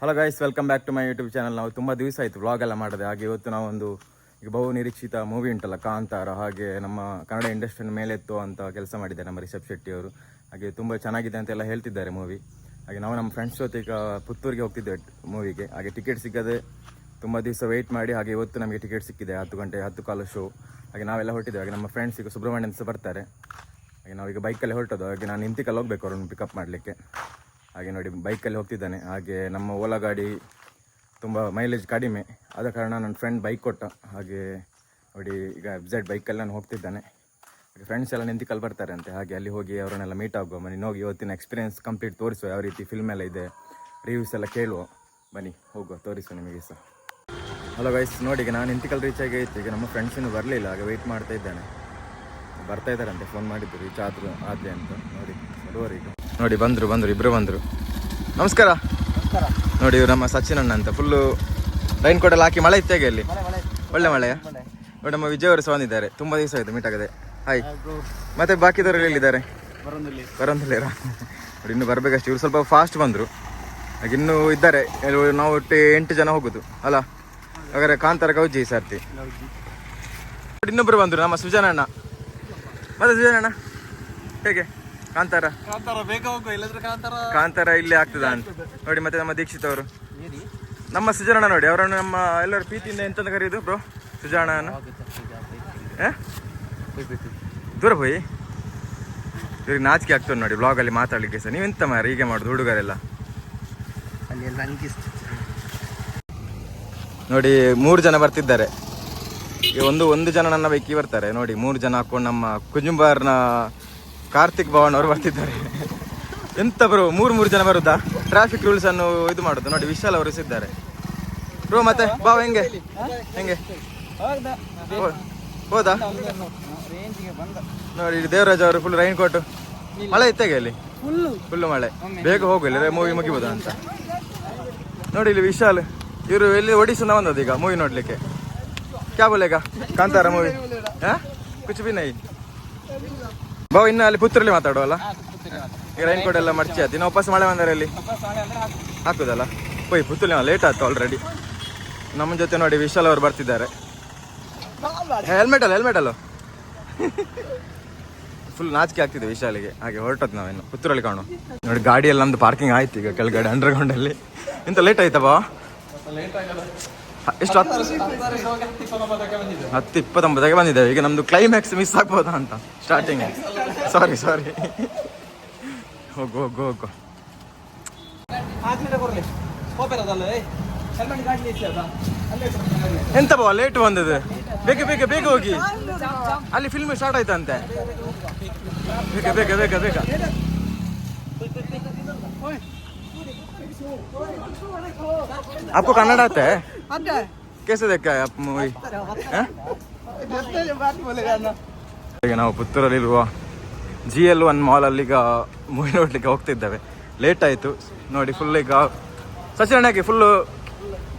Hello guys welcome back to my YouTube channel ನಾವು ತುಂಬ ದಿವಸ ಆಯಿತು ವ್ಲಾಗ್ ಎಲ್ಲ ಮಾಡಿದೆ. ಹಾಗೆ ಇವತ್ತು ನಾವೊಂದು ಈಗ ಬಹು ನಿರೀಕ್ಷಿತ ಮೂವಿ ಉಂಟಲ್ಲ, ಕಾಂತಾರ. ಹಾಗೆ ನಮ್ಮ ಕನ್ನಡ ಇಂಡಸ್ಟ್ರಿನ ಮೇಲೆತ್ತು ಅಂತ ಕೆಲಸ ಮಾಡಿದ್ದಾರೆ ನಮ್ಮ ರಿಷಬ್ ಶೆಟ್ಟಿ ಅವರು. ಹಾಗೆ ತುಂಬ ಚೆನ್ನಾಗಿದೆ ಅಂತೆಲ್ಲ ಹೇಳ್ತಿದ್ದಾರೆ ಮೂವಿ ಹಾಗೆ ನಾವು ನಮ್ಮ ಫ್ರೆಂಡ್ಸ್ ಜೊತೆ ಈಗ ಪುತ್ತೂರಿಗೆ ಹೋಗ್ತಿದ್ದೆ ಮೂವಿಗೆ ಹಾಗೆ ಟಿಕೆಟ್ ಸಿಗದೆ ತುಂಬ ದಿವಸ ವೆಯ್ಟ್ ಮಾಡಿ, ಹಾಗೆ ಇವತ್ತು ನಮಗೆ ಟಿಕೆಟ್ ಸಿಕ್ಕಿದೆ, ಹತ್ತು ಗಂಟೆ, ಹತ್ತು ಕಾಲ ಶೋ ಹಾಗೆ ನಾವೆಲ್ಲ ಹೊರಟಿದ್ದೇವೆ. ಹಾಗೆ ನಮ್ಮ ಫ್ರೆಂಡ್ಸ್ ಈಗ ಸುಬ್ರಹ್ಮಣ್ಯನ್ ಸಹ ಬರ್ತಾರೆ. ಹಾಗೆ ನಾವೀಗ ಬೈಕಲ್ಲಿ ಹೊರಟೋದು ಹಾಗೆ ನಾನು ನಿಂತಿಕಲ್ಲಿ ಹೋಗಬೇಕು ಅವ್ರನ್ನ ಪಿಕಪ್ ಮಾಡಲಿಕ್ಕೆ. ಹಾಗೆ ನೋಡಿ ಬೈಕಲ್ಲಿ ಹೋಗ್ತಿದ್ದಾನೆ. ಹಾಗೆ ನಮ್ಮ ಓಲಾ ಗಾಡಿ ತುಂಬ ಮೈಲೇಜ್ ಕಡಿಮೆ. ಆದ ಕಾರಣ ನನ್ನ ಫ್ರೆಂಡ್ ಬೈಕ್ ಕೊಟ್ಟ. ಹಾಗೆ ನೋಡಿ, ಈಗ ಎಬ್ಸೈಡ್ ಬೈಕಲ್ಲಿ ನಾನು ಹೋಗ್ತಿದ್ದಾನೆ. ಹಾಗೆ ಫ್ರೆಂಡ್ಸ್ ಎಲ್ಲ ನಿಂತಿಕಲ್ಲಿ ಬರ್ತಾರೆ ಅಂತೆ ಹಾಗೆ ಅಲ್ಲಿ ಹೋಗಿ ಅವರನ್ನೆಲ್ಲ ಮೀಟ್ ಆಗುವ ಬನ್ನಿ ಹೋಗಿ ಇವತ್ತಿನ ಎಕ್ಸ್ಪೀರಿಯನ್ಸ್ ಕಂಪ್ಲೀಟ್ ತೋರಿಸುವ, ಯಾವ ರೀತಿ ಫಿಲ್ಮ್ ಎಲ್ಲ ಇದೆ ರಿವ್ಯೂಸ್ ಎಲ್ಲ ಕೇಳುವ. ಬನ್ನಿ, ಹೋಗುವ, ತೋರಿಸುವ ನಿಮಗೆ ಸಹ. ಹಲೋ ಗೈಸ್ ನೋಡಿ, ಈಗ ನಾನು ಇಂತಿಕಲ್ ರೀಚ್ ಆಗಿ ಆಯ್ತು ಈಗ ನಮ್ಮ ಫ್ರೆಂಡ್ಸ್ ಇನ್ನೂ ಬರಲಿಲ್ಲ. ಹಾಗೆ ವೆಯ್ಟ್ ಮಾಡ್ತಾ ಇದ್ದಾನೆ. ಬರ್ತಾ ಇದ್ದಾರಂತೆ ಫೋನ್ ಮಾಡಿದ್ದು ರೀಚ್ ಆದರೂ ಆದ್ರೆ ಅಂತ. ನೋಡಿ ಬರುವರು ಈಗ ನೋಡಿ ಬಂದರು ಬಂದರು ಇಬ್ಬರು ಬಂದರು. ನಮಸ್ಕಾರ. ನೋಡಿ ಇವ್ರು ನಮ್ಮ ಸಚಿನ್ ಅಣ್ಣ ಅಂತ. ಫುಲ್ಲು ರೈನ್ ಕೋಟ್ ಎಲ್ಲ ಹಾಕಿ ಮಳೆ ಇತ್ತೇಗೆ ಅಲ್ಲಿ ಒಳ್ಳೆ ಮಳೆಯ? ನೋಡಿ ನಮ್ಮ ವಿಜಯ್ ಅವರು ಸಹ ಬಂದಿದ್ದಾರೆ. ತುಂಬ ದಿವಸ ಆಯಿತು ಮೀಟ್ ಆಗದೆ. ಹಾಯ್ ಮತ್ತೆ ಬಾಕಿದವರು ಎಲ್ಲಿದ್ದಾರೆ? ಬರೋದಿಲ್ಲ ನೋಡಿ ಇನ್ನು ಬರಬೇಕಷ್ಟು. ಇವ್ರು ಸ್ವಲ್ಪ ಫಾಸ್ಟ್ ಬಂದರು. ಹಾಗೆ ಇನ್ನೂ ಇದ್ದಾರೆ. ನಾವು ಒಟ್ಟು ಎಂಟು ಜನ ಹೋಗೋದು. ಅಲ್ಲ ಹಾಗಾದ್ರೆ ಕಾಂತಾರ ಕೌಜಿ ಸರ್ತಿ. ನೋಡಿ ಇನ್ನೊಬ್ರು ಬಂದರು ನಮ್ಮ ಸುಜನ ಅಣ್ಣ ಮತ್ತೆ ಸುಜನ ಅಣ್ಣ ಹೇಗೆ? ಕಾಂತಾರ? ಕಾಂತಾರ ಬೇಗ ಹೋಗು ಇಲ್ಲದ್ರೆ ಕಾಂತಾರ ಕಾಂತಾರ ಇಲ್ಲೇ ಆಗ್ತದ ಅಂತ. ನೋಡಿ ಮತ್ತೆ ನಮ್ಮ ದೀಕ್ಷಿತ್ ಅವರು. ನಮ್ಮ ಸುಜಾಣ ನೋಡಿ ಅವರನ್ನು ನಮ್ಮ ಎಲ್ಲರ ಪ್ರೀತಿಯಿಂದ ಎಂತಂತ ಕರೆಯೋದು ಬ್ರೋ? ಸುಜಾಣ ದೂರ ಹೋಯಿ. ಇವ್ರಿಗೆ ನಾಚಿಕೆ ಆಗ್ತದೆ ನೋಡಿ ಬ್ಲಾಗಲ್ಲಿ ಮಾತಾಡ್ಲಿಕ್ಕೆ ಸರ್ ನೀವೆಂತ ಮಾರ ಹೀಗೆ ಮಾಡುದು ಹುಡುಗರೆಲ್ಲ? ಅಲ್ಲಿ ನೋಡಿ ಮೂರು ಜನ ಬರ್ತಿದ್ದಾರೆ. ಈಗ ಒಂದು ಒಂದು ಜನ ನನ್ನ ಬೈಕಿ ಬರ್ತಾರೆ. ನೋಡಿ ಮೂರು ಜನ ಹಾಕೊಂಡು ನಮ್ಮ ಕುಜುಂಬಾರ್ನ ಕಾರ್ತಿಕ್ ಭವನ್ ಅವರು ಬರ್ತಿದ್ದಾರೆ. ಎಂತ ಬ್ರೋ ಮೂರು ಮೂರು ಜನ ಬರುದಾ ಟ್ರಾಫಿಕ್ ರೂಲ್ಸ್ ಅನ್ನು ಇದು ಮಾಡುದು. ನೋಡಿ, ವಿಶಾಲ್ ಅವರು ಸಿದ್ದಾರೆ. ಬ್ರೋ ಮತ್ತೆ ಬಾವ ಹೆಂಗೆ? ಹೆಂಗೆ? ಹೋದಾ? ನೋಡಿ ದೇವರಾಜ್ ಅವರು ಫುಲ್ ರೈನ್ ಕೋಟ್ ಮಳೆ ಇತ್ತಾಗೆ ಅಲ್ಲಿ ಫುಲ್ ಮಳೆ. ಬೇಗ ಹೋಗು ಇಲ್ಲಿ ಮೂವಿ ಮುಗಿಬೋದಾ ಅಂತ. ನೋಡಿ, ಇಲ್ಲಿ ವಿಶಾಲ್, ಇವರು ಎಲ್ಲಿ ಒಡಿಸಿಂದ ಬಂದದ್ದು ಈಗ ಮೂವಿ ನೋಡ್ಲಿಕ್ಕೆ. ಕ್ಯಾ ಬೋಲೇಗ? ಕಾಂತಾರ ಮೂವಿ ಹಾ? ಕುಚ್ ನೈ. ಬಾವ್ ಇನ್ನು ಅಲ್ಲಿ ಪುತ್ತೂರಲ್ಲಿ ಮಾತಾಡುವಲ್ಲ? ಈಗ ರೈನ್ ಕೋಟ್ ಎಲ್ಲ ಮರ್ಚಿ ಆಯ್ತು ಇನ್ನು ವಾಪಸ್ ಮಳೆ ಬಂದರೆ ಅಲ್ಲಿ ಹಾಕುದಲ್ಲ? ಹೋಯ್ ಪುತ್ತೂಲಿ ಲೇಟ್ ಆಯ್ತು ಆಲ್ರೆಡಿ ನಮ್ಮ ಜೊತೆ ನೋಡಿ ವಿಶಾಲ್ ಅವರು ಬರ್ತಿದ್ದಾರೆ. ಹೆಲ್ಮೆಟ್ ಅಲ್ಲ ಹೆಲ್ಮೆಟ್ ಅಲ್ಲ? ಫುಲ್ ನಾಚಿಕೆ ಆಗ್ತಿದೆ ವಿಶಾಲಿಗೆ. ಹಾಗೆ ಹೊರಟದ್ ನಾವೇನು ಪುತ್ತೂರಲ್ಲಿ ಕಾಣು. ನೋಡಿ ಗಾಡಿಯಲ್ಲಿ ನಮ್ದು ಪಾರ್ಕಿಂಗ್ ಆಯ್ತು ಈಗ ಕೆಳಗಡೆ ಅಂಡರ್ಗ್ರೌಂಡ್ ಅಲ್ಲಿ. ಇಂತ ಲೇಟ್ ಆಯ್ತಾ ಬಾ? ಎಷ್ಟು ಹತ್ತು? ಇಪ್ಪತ್ತೊಂಬತ್ತಕ್ಕೆ ಬಂದಿದ್ದೇವೆ ಈಗ ನಮ್ದು ಕ್ಲೈಮ್ಯಾಕ್ಸ್ ಮಿಸ್ ಆಗ್ಬೋದಾ ಅಂತ ಸ್ಟಾರ್ಟಿಂಗ್ ಸಾರಿ ಸಾರಿ ಹೋಗು ಹೋಗು ಹೋಗು. ಎಂತ ಬಾ ಲೇಟ್ ಬಂದದ್ದು. ಬೇಗ ಬೇಗ ಬೇಗ ಹೋಗಿ. ಅಲ್ಲಿ ಫಿಲ್ಮ್ ಸ್ಟಾರ್ಟ್ ಆಯ್ತಂತೆ. ಬೇಗ ಬೇಗ ಬೇಗ ಬೇಗ. आपको कन्नड़ आता है ಅದೇ कैसे देखा है आप मूवी ಬಾತ್ ಬೋಲೆಗ ಅಣ್ಣ ಈಗ ನಾವು ಪುತ್ತೂರಲ್ಲಿರುವ ಜಿ ಎಲ್ ಒನ್ ಮಾಲಲ್ಲಿ ಈಗ ಮೂವಿ ನೋಡ್ಲಿಕ್ಕೆ ಹೋಗ್ತಿದ್ದೇವೆ ಲೇಟ್ ಆಯಿತು ನೋಡಿ ಫುಲ್ ಈಗ ಸಚಿನಣ್ಣಗೆ ಫುಲ್ಲು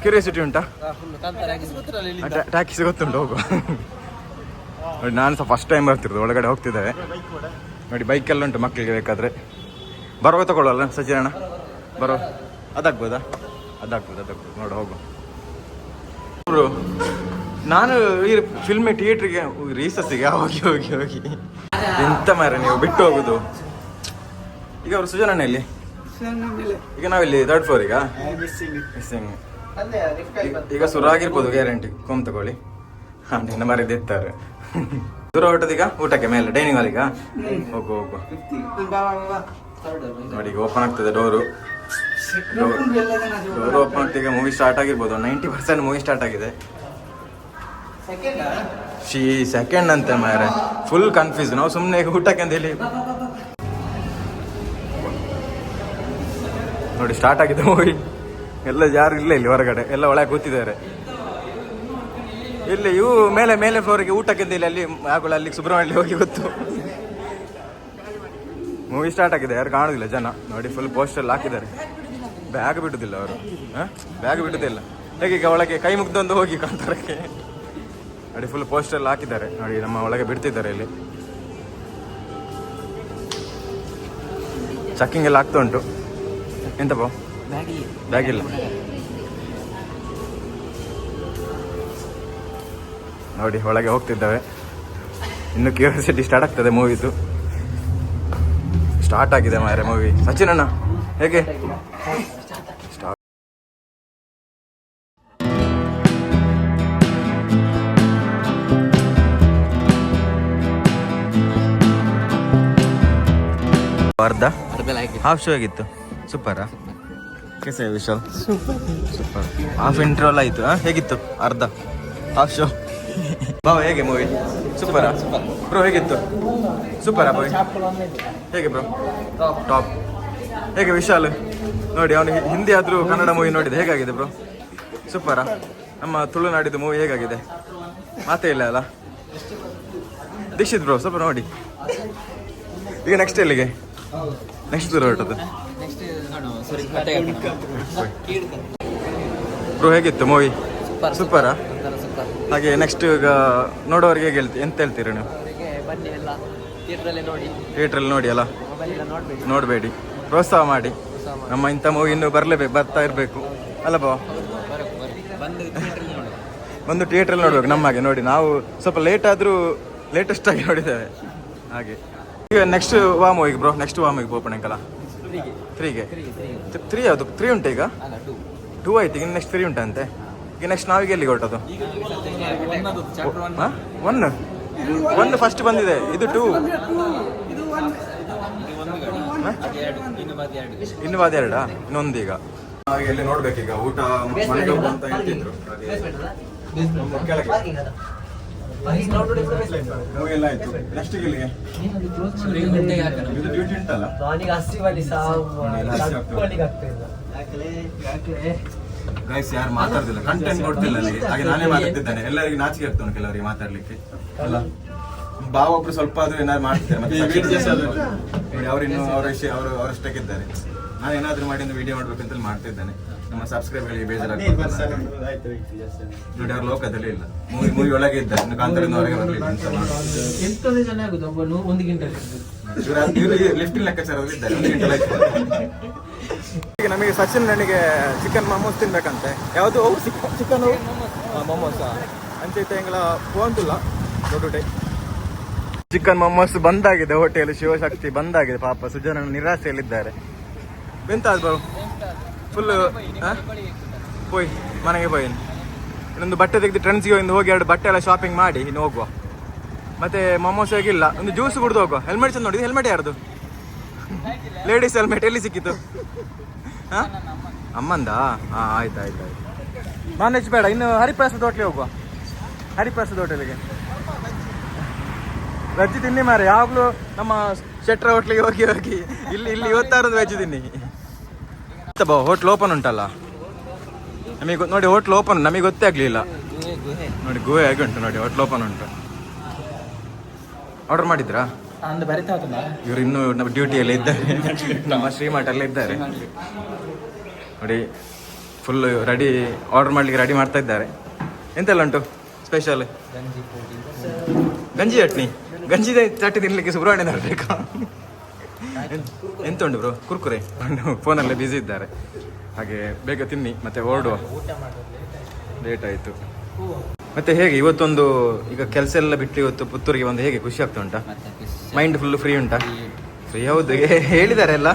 ಕ್ಯೂರಿಯಾಸಿಟಿ ಉಂಟಾ ಫುಲ್ ಕಾಂತಾರ ಗೊತ್ತಿರಲ್ಲ ಇಲ್ಲಿ ಟ್ಯಾಕ್ಸಿ ಗೊತ್ತುಂಟು ಹೋಗು ನೋಡಿ ನಾನು ಸಹ ಫಸ್ಟ್ ಟೈಮ್ ಬರ್ತಿರೋದು ಒಳಗಡೆ ಹೋಗ್ತಿದ್ದೇವೆ ನೋಡಿ ಬೈಕೆಲ್ಲ ಉಂಟು ಮಕ್ಕಳಿಗೆ ಬೇಕಾದರೆ ಬರುವ ತಗೊಳ್ಳಲ್ಲ ಸಚಿನಣ್ಣ ಬರೋ ಅದಾಗ್ಬೋದಾ? ಅದಾಗ್ಬೋದು ಅದಾಗ್ಬೋದು. ನೋಡು, ಹೋಗು. ಬ್ರೋ ನಾನು ಈ ಫಿಲ್ಮ್ ಥಿಯೇಟ್ರಿಗೆ ರೀಸಸ್ಸಿಗೆ ಹೋಗಿ ಹೋಗಿ ಹೋಗಿ. ಎಂತ ಮಾರ ನೀವು, ಬಿಟ್ಟು ಹೋಗುದು. ಈಗ ಅವರು ಸುಜನಣ್ಣ ಎಲ್ಲಿ? ಈಗ ನಾವಿಲ್ಲಿ ಥರ್ಡ್ ಫ್ಲೋರ್ ಈಗ? ಈಗ ಶುರು ಆಗಿರ್ಬೋದು ಗ್ಯಾರಂಟಿ ಕೋಮ್ ತಗೊಳ್ಳಿ. ಹಾಂ, ನಿನ್ನ ಮರೆದು ಎತ್ತಾರೆ. ದೂರ ಹೊಟ್ಟದೀಗ ಊಟಕ್ಕೆ ಮೇಲೆ ಡೈನಿಂಗ್ ಹಾಲಿಗ ಹೋಗು ಹೋಗು. ನೋಡಿ, ಈಗ ಓಪನ್ ಆಗ್ತದೆ ಡೋರು ಆಗ್ತದೆ ಈಗ ಮೂವಿ ಸ್ಟಾರ್ಟ್ ಆಗಿರ್ಬೋದು. ನೈಂಟಿ ಪರ್ಸೆಂಟ್ ಮೂವಿ ಸ್ಟಾರ್ಟ್ ಆಗಿದೆ. ಶೀ ಸೆಕೆಂಡ್ ಅಂತೆ ಮಾರೆ ಫುಲ್ ಕನ್ಫ್ಯೂಸ್ ನಾವು ಸುಮ್ಮನೆ ಊಟಕ್ಕೆ ಅಂತ ಹೇಳಿ. ನೋಡಿ ಸ್ಟಾರ್ಟ್ ಆಗಿದೆ ಮೂವಿ ಎಲ್ಲ ಯಾರು ಇಲ್ಲ ಇಲ್ಲಿ ಹೊರಗಡೆ. ಎಲ್ಲ ಒಳಗೆ ಕೂತಿದ್ದಾರೆ. ಇಲ್ಲಿ ಇವು ಮೇಲೆ ಮೇಲೆ ಫ್ಲೋರಿಗೆ ಊಟಕ್ಕೆ ಅಂತ ಅಲ್ಲಿ, ಆಗೋಳ ಅಲ್ಲಿ ಸುಬ್ರಹ್ಮಣ್ಯ ಹೋಗಿ ಗೊತ್ತು. ಮೂವಿ ಸ್ಟಾರ್ಟ್ ಆಗಿದೆ. ಯಾರು ಕಾಣೋದಿಲ್ಲ ಜನ. ನೋಡಿ ಫುಲ್ ಪೋಸ್ಟರ್ ಹಾಕಿದ್ದಾರೆ. ಬ್ಯಾಗ್ ಬಿಡುದಿಲ್ಲ ಅವರು. ಬ್ಯಾಗ್ ಬಿಡುದಿಲ್ಲ ಹೇಗೆ ಈಗ ಒಳಗೆ ಕೈ ಮುಗ್ದೊಂದು ಹೋಗಿ ಕಾಂತಾರಕ್ಕೆ? ನೋಡಿ ಫುಲ್ ಪೋಸ್ಟರ್ ಹಾಕಿದ್ದಾರೆ. ನೋಡಿ ನಮ್ಮ ಒಳಗೆ ಬಿಡ್ತಿದ್ದಾರೆ ಇಲ್ಲಿ. ಚೆಕ್ಕಿಂಗ್ ಎಲ್ಲ ಆಗ್ತಾ ಉಂಟು. ಎಂತ ಬಾ ಬ್ಯಾಗ್ ಇಲ್ಲ. ನೋಡಿ ಒಳಗೆ ಹೋಗ್ತಿದ್ದಾವೆ. ಇನ್ನು ಕ್ಯೂರಿಯಾಸಿಟಿ ಸ್ಟಾರ್ಟ್ ಆಗ್ತದೆ ಮೂವಿದು ಸ್ಟಾರ್ಟ್ ಆಗಿದೆ ಮಾರೆ ಮೂವಿ ಸಚಿನ್ ಅಣ್ಣ ಹೇಗೆ? ಅರ್ಧ? ಹಾಫ್ ಶೋ ಆಗಿತ್ತು ಸೂಪರಾ ಕೆಸ ವಿಶಾಲ್ ಸೂಪರ್ ಹಾಫ್ ಇಂಟರ್ವಲ್ ಆಯ್ತು? ಹೇಗಿತ್ತು? ಅರ್ಧ? ಹಾಫ್ ಶೋ ಬಾವ ಹೇಗೆ ಮೂವಿ ಸೂಪರಾ ಬ್ರೋ ಹೇಗಿತ್ತು? ಸೂಪರಾ ಬಾಯ್ ಹೇಗೆ ಬ್ರೋ ಟಾಪ್ ಹೇಗೆ ವಿಶಾಲ್? ನೋಡಿ ಅವನು ಹಿಂದಿ ಆದ್ರೂ ಕನ್ನಡ ಮೂವಿ ನೋಡಿದೆ. ಹೇಗಾಗಿದೆ ಬ್ರೋ ಸೂಪರಾ ನಮ್ಮ ತುಳುನಾಡಿದ್ದು ಮೂವಿ ಹೇಗಾಗಿದೆ? ಮಾತೇ ಇಲ್ಲ ಅಲ್ಲ? ದೀಕ್ಷಿತ್ ಬ್ರೋ ಸ್ವಲ್ಪ ನೋಡಿ. ಈಗ ನೆಕ್ಸ್ಟ್ ಎಲ್ಲಿಗೆ? ನೆಕ್ಸ್ಟ್ ದೂರ ಹೊರಟದ. ಬ್ರೋ ಹೇಗಿತ್ತು ಮೂವಿ ಸೂಪರಾ ಹಾಗೆ ನೆಕ್ಸ್ಟ್ ಈಗ ನೋಡೋರಿಗೆ ಹೇಗೆ ಹೇಳ್ತಿ ಎಂತ ಹೇಳ್ತೀರಾ ನೀವು? ಥಿಯೇಟ್ರಲ್ಲೇ ನೋಡಿ. ಅಲ್ಲ ನೋಡ್ಬೇಡಿ. ಪ್ರೋತ್ಸಾಹ ಮಾಡಿ. ನಮ್ಮ ಇಂಥ ಮೂವಿ ಇನ್ನೂ ಬರಲೇಬೇಕು ಬರ್ತಾ ಇರಬೇಕು. ಅಲ್ಲ ಬಾ ಬಂದು ಥಿಯೇಟ್ರಲ್ಲಿ ನೋಡಿ. ಒಂದು ಥಿಯೇಟ್ರಲ್ಲಿ ನೋಡ್ಬೇಕು ನಮ್ಮಾಗೆ ನೋಡಿ ನಾವು ಸ್ವಲ್ಪ ಲೇಟ್ ಆದರೂ ಲೇಟೆಸ್ಟ್ ಆಗಿ ನೋಡಿದ್ದೇವೆ. ಹಾಗೆ. ಈಗ ನೆಕ್ಸ್ಟ್ ವಾಮ್ ಹೋಗಿ ಬ್ರೋ ನೆಕ್ಸ್ಟ್ ವಾಮ್ ಹೋಗಿ ಓಪನ್ ಅಂಕಲ್ಲ ತ್ರೀಗೆ ತ್ರೀ ಯಾವುದು? ತ್ರೀ ಉಂಟು ಈಗ? ಟು ಆಯ್ತು ಈಗ ನೆಕ್ಸ್ಟ್ ತ್ರೀ ಉಂಟಂತೆ ಈಗ ನೆಕ್ಸ್ಟ್ ನಾವೀಗ ಎಲ್ಲಿಗೆ ಹೊರಟದು? ಈಗ ಒನ್ ಒನ್ ಫಸ್ಟ್ ಬಂದಿದೆ. ಇದು ಟೂ ಇನ್ನು ಬಾದ ಎರಡು. ಇನ್ನು ಅದ ಎರಡಾ. ಇನ್ನೊಂದೀಗ ಎಲ್ಲಿ ನೋಡ್ಬೇಕೀಗ ಊಟ ಅಂತ ಹೇಳ್ತಿದ್ರು. ಮೂವಿ ಎಲ್ಲ ಆಯ್ತು. ನೆಕ್ಸ್ಟ್ ಇದು ಡ್ಯೂಟಿ ಉಂಟಲ್ಲ? ಅವನಿಗೆ. ಗೈಸ್ ಯಾರು ಮಾತಾಡ್ತಿಲ್ಲ. ಕಂಟೆಂಟ್ ಕೊಡ್ತಿಲ್ಲ ಅಲ್ಲಿ. ಹಾಗೆ ನಾನೇ ಮಾತಾಡ್ತಿದ್ದೇನೆ. ಎಲ್ಲರಿಗೆ ನಾಚಿಕೆ ಆಗ್ತಾನೆ ಕೆಲವರಿಗೆ ಮಾತಾಡ್ಲಿಕ್ಕೆ. ಅಲ್ಲ? ಬಾವ ಒಬ್ರು ಸ್ವಲ್ಪ ಆದ್ರೂ ಏನಾದ್ರು ಮಾಡ್ತಿದ್ದಾರೆ ಮತ್ತೆ ನೋಡಿ ಅವರಿನ್ನು ಅವರ ವಿಷಯ ಅವರು ಅವರಷ್ಟಕ್ಕಿದ್ದಾರೆ ನಾನು ಏನಾದ್ರು ಮಾಡಿ ಒಂದು ವಿಡಿಯೋ ಮಾಡ್ಬೇಕಂತ ಮಾಡ್ತಿದ್ದೇನೆ. ನಮ್ಮ ಸಬ್ಸ್ಕ್ರೈಬರ್ಗಳಿಗೆ ಬೇಜಾರಾಗ್ತದೆ ನೋಡಿ ಅವ್ರ ಲೋಕದಲ್ಲಿ ಇಲ್ಲ. ಮೂವಿ ಮೂವಿ ಒಳಗೆ ಇದ್ದ ಇನ್ನು ಕಾಂತರಿಂದ ಹೊರಗೆ ಬರಲಿಲ್ಲ ಅಂತ ಜನ ಆಗುದು ಒಬ್ಬ ಒಂದು ಗಂಟೆ ಲಿಫ್ಟ್ ಲೆಕ್ಕಾಚಾರದಲ್ಲಿ ಇದ್ದಾರೆ. ಒಂದು ಗಂಟೆ ಈಗ ನಮಗೆ ಸಚಿನ್ ನನಗೆ ಚಿಕನ್ ಮೊಮೋಸ್ ತಿನ್ಬೇಕಂತೆ. ಯಾವುದು? ಚಿಕನ್ ಮಮೋಸ ಅಂಚೈತೆ ಫೋನ್ ಇಲ್ಲ ದೊಡ್ಡ ಚಿಕನ್ ಮೊಮೋಸ್ ಬಂದಾಗಿದೆ, ಹೋಟೆಲ್ ಶಿವಶಕ್ತಿ ಬಂದಾಗಿದೆ, ಪಾಪ ಸುಜನ ನಿರಾಸೆಯಲ್ಲಿದ್ದಾರೆ. ಎಂತ ಆದ್ರು ಫುಲ್ ಹೋಯ್ ಮನೆಗೆ ಹೋಯ್ ಇನ್ನೊಂದು ಬಟ್ಟೆ ತೆಗೆದು ಟ್ರೆಂಡ್ಸ್ಗೆ ಒಂದು ಹೋಗಿ ಎರಡು ಬಟ್ಟೆ ಎಲ್ಲ ಶಾಪಿಂಗ್ ಮಾಡಿ, ಇನ್ನು ಹೋಗುವ. ಮತ್ತೆ ಮೊಮೋಸ್ ಆಗಿಲ್ಲ ಒಂದು ಜ್ಯೂಸ್ ಕುಡಿದು ಹೋಗುವ. ಹೆಲ್ಮೆಟ್ ಚಂದ ನೋಡಿ ಹೆಲ್ಮೆಟ್ ಯಾರ್ದು? ಲೇಡೀಸ್ ಹೆಲ್ಮೆಟ್ ಎಲ್ಲಿ ಸಿಕ್ಕಿತು ಹಾಂ? ಅಮ್ಮಂದ? ಹಾ, ಆಯ್ತು ಆಯ್ತು ಆಯ್ತು. ನಾನ್ ವೆಜ್ ಬೇಡ, ಇನ್ನು ಹರಿಪ್ರಸಾದ್ ಹೋಟ್ಲಿಗೆ ಹೋಗುವ. ಹರಿಪ್ರಸಾದ್ ಹೋಟೆಲಿಗೆ ವೆಜ್ ತಿನ್ನಿ ಮಾರೆ ಯಾವಾಗಲೂ ನಮ್ಮ ಶೆಟ್ರ ಹೋಟ್ಲಿಗೆ ಹೋಗಿ ಹೋಗಿ. ಇಲ್ಲಿ ಇಲ್ಲಿ ಇವತ್ತಾರದು ವೆಜ್ ತಿನ್ನಿ. ಬಾ ಹೋಟ್ಲ್ ಓಪನ್ ಉಂಟಲ್ಲ? ನಮಗೆ ನೋಡಿ ಹೋಟ್ಲ್ ಓಪನ್ ನಮಗೆ ಗೊತ್ತೇ ಆಗಲಿಲ್ಲ. ನೋಡಿ ಗುಹೆ ಆಗಿ ಉಂಟು ನೋಡಿ ಹೋಟ್ಲ್ ಓಪನ್ ಉಂಟು. ಆರ್ಡರ್ ಮಾಡಿದ್ರಾ? ಇವ್ರು ಇನ್ನೂ ನಮ್ಮ ಡ್ಯೂಟಿಯಲ್ಲಿ ಇದ್ದಾರೆ. ನಮ್ಮ ಶ್ರೀಮಠಲ್ಲೇ ಇದ್ದಾರೆ. ನೋಡಿ ಫುಲ್ ರೆಡಿ ಆರ್ಡರ್ ಮಾಡ್ಲಿಕ್ಕೆ ರೆಡಿ ಮಾಡ್ತಾ ಇದ್ದಾರೆ. ಎಂತೆಲ್ಲ ಉಂಟು ಸ್ಪೆಷಲ್ ಗಂಜಿ ಚಟ್ನಿ. ಗಂಜಿ ಚಟ್ಟಿ ತಿನ್ಲಿಕ್ಕೆ ಸುಬ್ರಹ್ಮಣ್ಯ ಬೇಕಾ ಎಂತ ಉಂಟು ಬ್ರೋ ಕುರ್ಕುರೆ. ಫೋನಲ್ಲೇ ಬ್ಯುಸಿ ಇದ್ದಾರೆ. ಹಾಗೆ ಬೇಗ ತಿನ್ನಿ ಮತ್ತೆ ಹೊರಡುವ. ಲೇಟ್ ಆಯ್ತು. ಮತ್ತೆ ಹೇಗೆ ಇವತ್ತೊಂದು ಈಗ ಕೆಲಸ ಎಲ್ಲ ಬಿಟ್ಟು ಇವತ್ತು ಪುತ್ತೂರಿಗೆ ಒಂದು ಹೇಗೆ ಖುಷಿ ಆಗ್ತಾ ಉಂಟಾ? ಮೈಂಡ್ ಫುಲ್ ಫ್ರೀ ಉಂಟಾ? ಫ್ರೀ ಹೌದು ಹೇಳಿದ್ದಾರೆ ಎಲ್ಲ.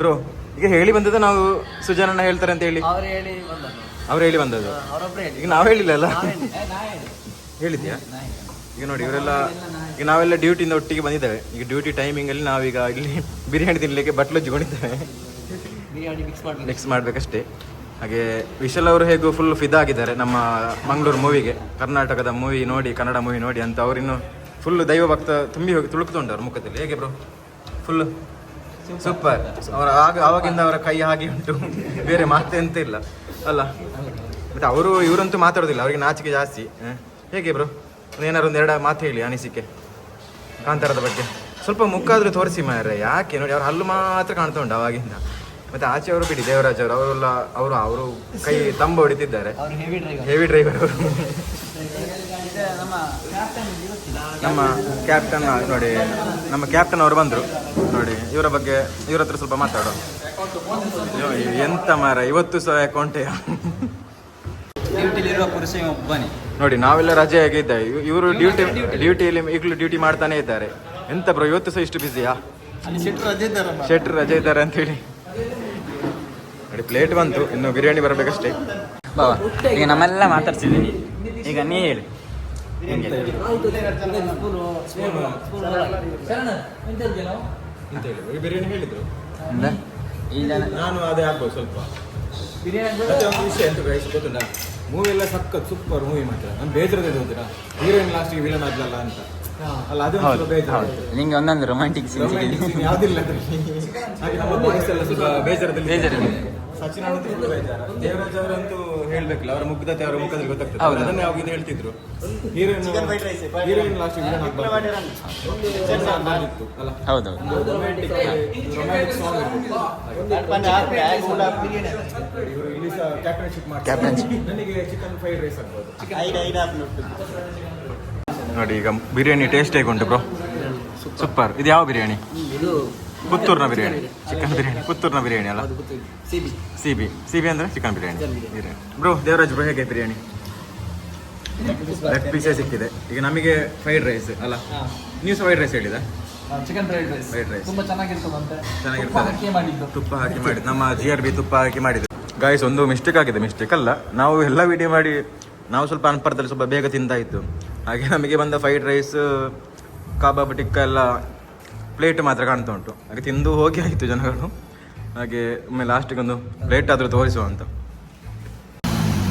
ಬ್ರೋ ಈಗ ಹೇಳಿ ಬಂದದ ನಾವು ಸುಜನಣ್ಣ ಹೇಳ್ತಾರೆ ಅಂತ ಹೇಳಿ. ಅವ್ರು ಹೇಳಿ ಬಂದದ್ದು. ಈಗ ನಾವು ಹೇಳಿಲ್ಲ ಅಲ್ಲ? ಹೇಳಿದ್ಯಾ? ಈಗ ನೋಡಿ ಇವರೆಲ್ಲ ಈಗ ನಾವೆಲ್ಲ ಡ್ಯೂಟಿಯಿಂದ ಒಟ್ಟಿಗೆ ಬಂದಿದ್ದೇವೆ. ಈಗ ಡ್ಯೂಟಿ ಟೈಮಿಂಗಲ್ಲಿ ನಾವೀಗ ಇಲ್ಲಿ ಬಿರಿಯಾನಿ ತಿನ್ಲಿಕ್ಕೆ ಬಟ್ಲು ಬಿರಿಯಾನಿ ಮಿಕ್ಸ್ ಮಾಡ್ಬೇಕಷ್ಟೇ ಮಾಡಬೇಕಷ್ಟೇ. ಹಾಗೆ ವಿಶಲ್ ಅವರು ಹೇಗೂ ಫುಲ್ ಫಿದಾಗಿದ್ದಾರೆ ನಮ್ಮ ಮಂಗಳೂರು ಮೂವಿಗೆ ಕರ್ನಾಟಕದ ಮೂವಿ ನೋಡಿ ಕನ್ನಡ ಮೂವಿ ನೋಡಿ ಅಂತ ಅವರಿನ್ನು ಫುಲ್ ದೈವ ಭಕ್ತ ತುಂಬಿ ಹೋಗಿ ತುಳುಕ್ತುಂಡು ಅವ್ರ ಮುಖದಲ್ಲಿ. ಹೇಗೆ ಬ್ರೋ ಫುಲ್ ಸೂಪರ್ ಅವರ ಆಗ ಆವಾಗಿಂದ ಅವರ ಕೈ ಹಾಗೆ ಉಂಟು. ಬೇರೆ ಮಾತೆ ಅಂತ ಇಲ್ಲ. ಅಲ್ಲ ಮತ್ತೆ ಅವರು ಇವರಂತೂ ಮಾತಾಡೋದಿಲ್ಲ. ಅವರಿಗೆ ನಾಚಿಕೆ ಜಾಸ್ತಿ? ಹೇಗೆ ಬ್ರೋ ಏನಾರು ಒಂದು ಎರಡು ಮಾತು ಹೇಳಿ ಅನಿಸಿಕೆ ಕಾಂತಾರದ ಬಗ್ಗೆ. ಸ್ವಲ್ಪ ಮುಖ ಆದ್ರೂ ತೋರಿಸಿ ಮಾರ್ರೆ ಯಾಕೆ ನೋಡಿ ಅವ್ರು ಹಲ್ಲು ಮಾತ್ರ ಕಾಣ್ತಾ ಉಂಟು ಅವಾಗಿಂದ. ಮತ್ತೆ ಆಚೆ ಅವರು ಬಿಡಿ ದೇವರಾಜ್ ಅವರು ಅವರೆಲ್ಲ ಅವರು ಅವರು ಕೈ ತಂಬ ಹೊಡಿತಿದ್ದಾರೆ. ಹೆವಿ ಡ್ರೈವರ್ ಅವರು. ನಮ್ಮ ಕ್ಯಾಪ್ಟನ್ ನೋಡಿ ನಮ್ಮ ಕ್ಯಾಪ್ಟನ್ ಅವರು ಬಂದರು. ನೋಡಿ ಇವರ ಬಗ್ಗೆ ಇವ್ರ ಹತ್ರ ಸ್ವಲ್ಪ ಮಾತಾಡೋ ಎಂತ ಮಾರ ಇವತ್ತು ಸಹ ಅಕೌಂಟೇ ಡ್ಯೂಟಿಲಿರುವ ಪುರುಷ ಒಬ್ಬನೇ. ನೋಡಿ ನಾವೆಲ್ಲ ರಜೆ ಆಗಿದ್ದೇವೆ ಇವರು ಡ್ಯೂಟಿ ಡ್ಯೂಟಿಯಲ್ಲಿ ಈಗಲೂ ಡ್ಯೂಟಿ ಮಾಡ್ತಾನೆ ಇದ್ದಾರೆ. ಎಂತ ಬ್ರೋ ಇವತ್ತು ಸಹ ಇಷ್ಟು ಬಿಸಿಯಾ ಶೆಟ್ರ್ ರಜೆ ಇದ್ದಾರೆ ಅಂತೇಳಿ. ನೋಡಿ ಪ್ಲೇಟ್ ಬಂತು. ಇನ್ನು ಬಿರಿಯಾನಿ ಬರಬೇಕಷ್ಟೇ. ಬಾಬಾ ಈಗ ನಮ್ಮೆಲ್ಲ ಮಾತಾಡ್ಸಿದ್ದೀನಿ ಈಗ ನೀ ಹೇಳಿ. ಬಿರಿಯಾನಿ ಹೇಳಿದ್ರು? ಅಂದ್ರೆ ಈ ನಾನು ಅದೇ ಆಗ್ಬೋದು ಸ್ವಲ್ಪ. ಮತ್ತೆ ಒಂದು ವಿಷಯ ಅಂತ ಗೊತ್ತುಂಟಾ? ಮೂವಿ ಎಲ್ಲ ಸಖತ್ ಸೂಪರ್ ಮೂವಿ ಮಾತ್ರ. ನಾನು ಬೇಜಾರದೇ ಹೋಗ್ತೀರಾ ಹೀರೋಯಿನ್ ಲಾಸ್ಟಿಗೆ ವಿಲನ್ ಆಗ್ಲಲ್ಲ ಅಂತ. ಅಲ್ಲ ಅದು ಒಂದು ಸ್ವಲ್ಪ ಬೇಜಾರು. ನಿಂಗೆ ಒಂದೊಂದು ರೊಮ್ಯಾಂಟಿಕ್ ಸೀನ್ ಯಾವುದಿಲ್ಲ ಯಾವ್ದಿಲ್ಲ ಹಾಗೆ ನಮ್ಮ ಬಾಯ್ಸ್ ಎಲ್ಲ ಸ್ವಲ್ಪ ಬೇಜಾರದಲ್ಲಿ. ಸಚಿನ್ ಅವರು ಬೇಜಾರು. ದೇವರಾಜ್ ಅವರಂತೂ ಹೇಳ್ಬೇಕಿಲ್ಲ ಅವರ ಮುಗ್ಧತೆ ಅವರ ಮುಖದಲ್ಲಿ ಗೊತ್ತಾಗ್ತದೆ. ಹೌದು. ಅದನ್ನೇ ಅವಾಗ ಇದು ಹೇಳ್ತಿದ್ರು. ಹೀರೋಯಿನ್ ಹೀರೋಯಿನ್ ಲಾಸ್ಟ್ ವಿಲನ್ ಆಗ್ಬಾರ್ದು. ಅಲ್ಲ. ಹೌದೌದು ರೊಮ್ಯಾಂಟಿಕ್ ರೊಮ್ಯಾಂಟಿಕ್ ಸಾಂಗ್ ಇವರು ಇಲ್ಲಿ ಸಹ ಕ್ಯಾಪ್ಟನ್ಶಿಪ್ ಮಾಡ್ತಾರೆ. Captainship. ನನಗೆ ಚಿಕನ್ ಫ್ರೈಡ್ ರೈಸ್ ಆಗ್ಬೋದು. ನೋಡಿ ಈಗ ಬಿರಿಯಾನಿ ಟೇಸ್ಟ್ ಹೇಗುಂಟು ಉಂಟು ಬ್ರೋ ಸೂಪರ್ ಇದು ಯಾವ ಬಿರಿಯಾನಿ? ಇದು ಪುತ್ತೂರ್ನ ಬಿರಿಯಾನಿ. ಚಿಕನ್ ಬಿರಿಯಾನಿ. ಪುತ್ತೂರ್ನ ಬಿರಿಯಾನಿ ಅಲ್ಲ? C B C B C B ಅಂದ್ರೆ chicken biryani. Biryani. Bro Devaraj bro ಹೇಗೆ ಬಿರಿಯಾನಿ? ಲೆಗ್ ಪೀಸೇ ಸಿಕ್ಕಿದೆ. ಈಗ ನಮಗೆ ಫ್ರೈಡ್ ರೈಸ್ ಅಲ್ಲ? ನೀವು ಸಹ ಫ್ರೈಡ್ ರೈಸ್ ಹೇಳಿದ ಚಿಕನ್ ಫ್ರೈಡ್ ರೈಸ್. ತುಂಬಾ ಚೆನ್ನಾಗಿರ್ತದಂತೆ. ಚೆನ್ನಾಗಿರ್ತದೆ. ತುಪ್ಪ ಹಾಕಿ ಮಾಡಿದ್ದು. ತುಪ್ಪ ಹಾಕಿ ಮಾಡಿದ್ದು. ನಮ್ಮ ಜಿ ಆರ್ ಬಿ ತುಪ್ಪ ಹಾಕಿ ಮಾಡಿದ್ದು. ಗಾಯ್ಸ್ ಒಂದು ಮಿಸ್ಟೇಕ್ ಆಗಿದೆ. ಮಿಸ್ಟೇಕ್ ಅಲ್ಲ. ನಾವು ಎಲ್ಲ ವಿಡಿಯೋ ಮಾಡಿ ನಾವು ಸ್ವಲ್ಪ ಅನ್ಪರ್ದಲ್ಲಿ ಸ್ವಲ್ಪ ಬೇಗ ತಿಂದಾಯಿತು. ಹಾಗೆ ನಮಗೆ ಬಂದ ಫ್ರೈಡ್ ರೈಸ್ ಕಬಾಬ್ ಟಿಕ್ಕ ಎಲ್ಲ ಪ್ಲೇಟ್ ಮಾತ್ರ ಕಾಣ್ತಾ ಉಂಟು. ಹಾಗೆ ತಿಂದು ಹೋಗಿ ಆಯಿತು ಜನಗಳು. ಹಾಗೆ ಒಮ್ಮೆ ಲಾಸ್ಟಿಗೆ ಒಂದು ಪ್ಲೇಟ್ ಆದರೂ ತೋರಿಸುವ ಅಂತ.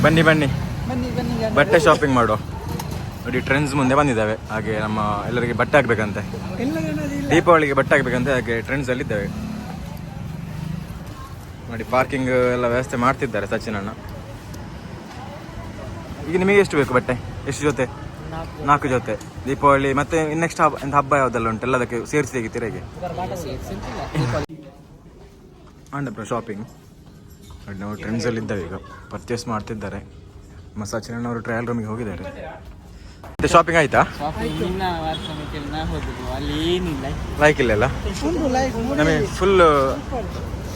ಬನ್ನಿ ಬನ್ನಿ. ಬಟ್ಟೆ ಶಾಪಿಂಗ್ ಮಾಡುವ. ನೋಡಿ ಟ್ರೆಂಡ್ಸ್ ಮುಂದೆ ಬಂದಿದ್ದಾವೆ. ಹಾಗೆ ನಮ್ಮ ಎಲ್ಲರಿಗೆ ಬಟ್ಟೆ ಹಾಕ್ಬೇಕಂತೆ. ದೀಪಾವಳಿಗೆ ಬಟ್ಟೆ ಹಾಕ್ಬೇಕಂತೆ. ಹಾಗೆ ಟ್ರೆಂಡ್ಸ್ ಅಲ್ಲಿ ಇದ್ದಾವೆ. ನೋಡಿ ಪಾರ್ಕಿಂಗ್ ಎಲ್ಲ ವ್ಯವಸ್ಥೆ ಮಾಡ್ತಿದ್ದಾರೆ ಸಚಿನ್ ಅಣ್ಣ. ಈಗ ನಿಮಗೆ ಎಷ್ಟು ಬೇಕು ಬಟ್ಟೆ? ಎಷ್ಟು ಜೊತೆ? ನಾಲ್ಕು. ಜೊತೆ ದೀಪಾವಳಿ ಮತ್ತೆ ನೆಕ್ಸ್ಟ್ ಹಬ್ಬ ಎಂತ ಹಬ್ಬ ಯಾವುದೆಲ್ಲ ಉಂಟು? ಎಲ್ಲದಕ್ಕೆ ಸೇರಿಸಿ ತೆಗಿತೀರ ಹೇಗೆ ಬ್ರೋ ಶಾಪಿಂಗ್ ನಾವು ಟ್ರೆಂಡ್ಸಲ್ಲಿ ಇದ್ದಾವೆ ಈಗ. ಪರ್ಚೇಸ್ ಮಾಡ್ತಿದ್ದಾರೆ. ನಮ್ಮ ಸಚಿನ್ ಅವರು ಟ್ರಯಲ್ ರೂಮಿಗೆ ಹೋಗಿದ್ದಾರೆ. ಮತ್ತೆ ಶಾಪಿಂಗ್ ಆಯ್ತಾ? ನಿನ್ನ ವಾರ್ಷಿಕಕ್ಕೆ ನಾ ಹೋಗುದು ಅಲ್ಲಿ ಏನಿಲ್ಲ. ಲೈಕ್ ಇಲ್ಲ ನಮಗೆ ಫುಲ್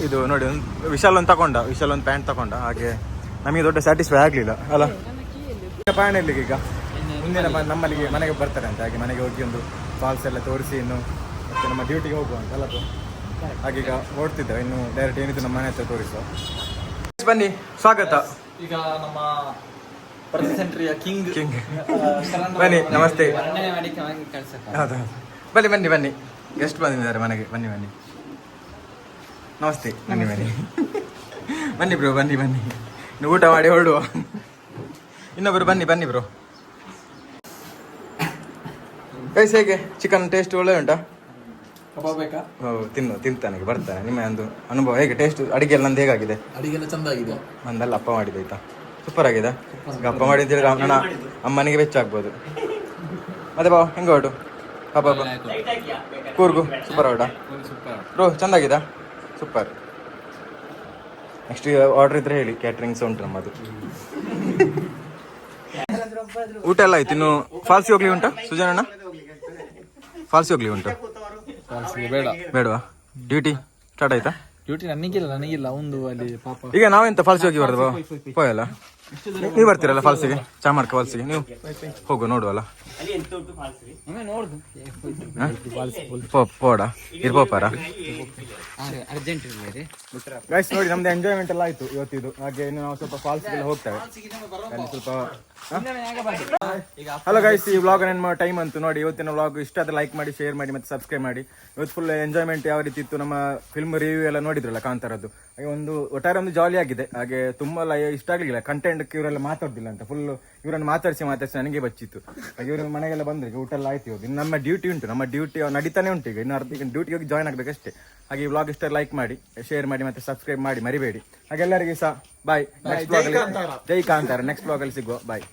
ಇದು ನೋಡಿ ಒಂದು ವಿಶಾಲ್ ಒಂದು ತಗೊಂಡ ವಿಶಾಲ್ ಒಂದು ಪ್ಯಾಂಟ್ ತಗೊಂಡ. ಹಾಗೆ ನಮಗೆ ದೊಡ್ಡ ಸ್ಯಾಟಿಸ್ಫೈ ಆಗಲಿಲ್ಲ ಅಲ್ಲ? ಪ್ಯಾಂಟ್ ಎಲ್ಲಿಗೆ ಈಗ? ಮುಂದಿನ ಮ- ನಮ್ಮಲ್ಲಿಗೆ ಮನೆಗೆ ಬರ್ತಾರೆ ಅಂತ. ಹಾಗೆ ಮನೆಗೆ ಹೋಗಿ ಒಂದು ಫಾಲ್ಸ್ ಎಲ್ಲ ತೋರಿಸಿ ಇನ್ನು ಮತ್ತೆ ನಮ್ಮ ಡ್ಯೂಟಿಗೆ ಹೋಗುವ ಅಂತ ಅಲ್ಲ ಹಾಗೀಗ ಹಾಗೆ ಈಗ ಓಡ್ತಿದ್ದೇವೆ. ಇನ್ನು ಡೈರೆಕ್ಟ್ ಏನಿತ್ತು ನಮ್ಮ ಮನೆ ಹತ್ರ ತೋರಿಸುವ. ಬನ್ನಿ ಸ್ವಾಗತ. ಈಗ ನಮ್ಮ ಪ್ರತಿ ಸೆಂಟ್ರಿಯ ಕಿಂಗ್ ಕಿಂಗ್ ಬನ್ನಿ ನಮಸ್ತೆ. ವರ್ಣನೆ ಮಾಡಿ ಕಳ್ಸಕ್ಕ ಹೌದು ಹೌದು. ಬನ್ನಿ ಬನ್ನಿ ಬನ್ನಿ. ಗೆಸ್ಟ್ ಬಂದಿದ್ದಾರೆ ಮನೆಗೆ. ಬನ್ನಿ ಬನ್ನಿ. ನಮಸ್ತೆ. ಬನ್ನಿ ಬನ್ನಿ. ಬನ್ನಿ ಬ್ರೋ ಬನ್ನಿ ಬನ್ನಿ. ಇನ್ನು ಊಟ ಮಾಡಿ ಹೊರಡುವ. ಇನ್ನೊಬ್ರು ಬನ್ನಿ ಬನ್ನಿ ಬ್ರೋ ಗೈಸ್ ಹೇಗೆ? ಚಿಕನ್ ಟೇಸ್ಟ್ ಒಳ್ಳೆ ಉಂಟಾ ಬೇಕಾ? ಹೌದು ತಿನ್ನು ತಿಂತಾನೆ ಬರ್ತಾನೆ. ನಿಮ್ಮ ಒಂದು ಅನುಭವ ಹೇಗೆ? ಟೇಸ್ಟ್ ಅಡಿಗೆ ಎಲ್ಲ ನಂದು ಹೇಗಾಗಿದೆ? ಅಡಿಗೆಲ್ಲ ಚಂದ ಆಗಿದೆ ನಂದೆಲ್ಲ ಅಪ್ಪ ಮಾಡಿದ್ದು ಆಯ್ತಾ? ಸೂಪರ್ ಆಗಿದೆ. ಈಗ ಅಪ್ಪ ಮಾಡಿ ಅಂತೇಳಿ ಅಮ್ಮನ ಅಮ್ಮನಿಗೆ ವೆಚ್ಚ ಆಗ್ಬೋದು. ಮತ್ತೆ ಬಾ ಹೆಂಗ ಹೊರಟು ಹಬ್ಬ ಕೂರ್ಗು ಸೂಪರ್ ಹೊರಟ ರೋ ಚಂದಾಗಿದಾ? ಸೂಪರ್ ನೆಕ್ಸ್ಟ್ ಆರ್ಡರ್ ಇದ್ರೆ ಹೇಳಿ ಕ್ಯಾಟ್ರಿಂಗ್ಸ್ ಉಂಟು ನಮ್ಮದು. ಊಟ ಎಲ್ಲ ಆಯ್ತು ಇನ್ನು ಫಾಲ್ಸಿ ಹೋಗ್ಲಿ ಉಂಟಾ ಸುಜನಣ್ಣ? ಫಾಲ್ಸಿ ಹೋಗ್ಲಿ ಉಂಟು. ಬೇಡ. ಬೇಡವಾ? ಡ್ಯೂಟಿ ಸ್ಟಾರ್ಟ್ ಆಯ್ತಾ? ಡ್ಯೂಟಿ ನನಗಿಲ್ಲ ನನಗಿಲ್ಲ ಒಂದು ಅಲ್ಲಿ ಪಾಪ. ಈಗ ನಾವೆಂತ ಫಾಲ್ಸಿ ಹೋಗಿ ಬರೋದು? ಪೋಯಲ್ಲ? ನೀವು ಬರ್ತೀರಲ್ಲ ಫಾಲ್ಸಿಗೆ? ಚಾಮರ್ಕ ಫಾಲ್ಸಿಗೆ, ನೀವು? ಹೋಗು, ನೋಡುವಲ್ಲ. ಪೋಡ? ಇರ್ಬೋಪಾರ ಗೈಸ್ ನೋಡಿ, ನಮ್ದು ಎಂಜಾಯ್ಮೆಂಟ್ ಎಲ್ಲ ಆಯ್ತು ಇವತ್ತಿದು ಹಾಗೆ ಇನ್ನು ನಾವು ಸ್ವಲ್ಪ ಫಾಲ್ಸ್ಗೆಲ್ಲ ಹೋಗ್ತೇವೆ. ಅಲ್ಲಿ ಸ್ವಲ್ಪ ಹಲೋ ಗೈಸ್ ಈ ವ್ಲಾಗ್ ನಿಮ್ಮ ಟೈಮ್ ಅಂತು ನೋಡಿ, ಇವತ್ತಿನ ವ್ಲಾಗ್ ಇಷ್ಟ ಆದ್ರೆ ಲೈಕ್ ಮಾಡಿ ಶೇರ್ ಮಾಡಿ ಮತ್ತೆ ಸಬ್ಸ್ಕ್ರೈಬ್ ಮಾಡಿ. ಇವತ್ತು ಫುಲ್ ಎಂಜಾಯ್ಮೆಂಟ್ ಯಾವ ರೀತಿ ಇತ್ತು ನಮ್ಮ ಫಿಲ್ಮ್ ರಿವ್ಯೂ ಎಲ್ಲ ನೋಡಿದ್ರಲ್ಲ ಕಾಂತಾರದ್ದು. ಹಾಗೆ ಒಂದು, ಒಟ್ಟಾರೆ ಒಂದು ಜಾಲಿ ಆಗಿದೆ. ಹಾಗೆ ತುಂಬ ಇಷ್ಟ ಆಗಲಿಲ್ಲ. ಕಂಟೆಂಟ್ ಇವರೆಲ್ಲ ಮಾತಾಡುದಿಲ್ಲ ಅಂತ. ಫುಲ್ ಇವರನ್ನು ಮಾತಾಡಿಸಿ ಮಾತಾಡಿಸಿ ನನಗೆ ಬಚ್ಚಿತ್ತು. ಹಾಗೆ ಇವರು ಮನೆಗೆಲ್ಲ ಬಂದ್ರೆ ಈಗ ಊಟ ಎಲ್ಲ ಆಯ್ತು ಹೋಗಿ ಇನ್ನು ನಮ್ಮ ಡ್ಯೂಟಿ ಉಂಟು ನಮ್ಮ ಡ್ಯೂಟಿ ನಡೀತಾನೆ ಉಂಟು ಈಗ. ಇನ್ನು ಅರ್ಧ ಈಗ ಡ್ಯೂಟಿಗೆ ಹೋಗಿ ಜಾಯ್ನ್ ಆಗಬೇಕಷ್ಟೇ. ಹಾಗೆ ವ್ಲಾಗ್ ಇಷ್ಟ ಲೈಕ್ ಮಾಡಿ ಶೇರ್ ಮಾಡಿ ಮತ್ತೆ ಸಬ್ಸ್ಕ್ರೈಬ್ ಮಾಡಿ ಮರಿಬೇಡಿ. ಹಾಗೆ ಎಲ್ಲರಿಗೂ ಸಹ ಬಾಯ್ ನೆಕ್ಸ್ಟ್ ಬ್ಲಾಗ್ ಜೈ ಕಾಂತಾರ. ನೆಕ್ಸ್ಟ್ ಬ್ಲಾಗ್ ಅಲ್ಲಿ ಸಿಗುವ. ಬಾಯ್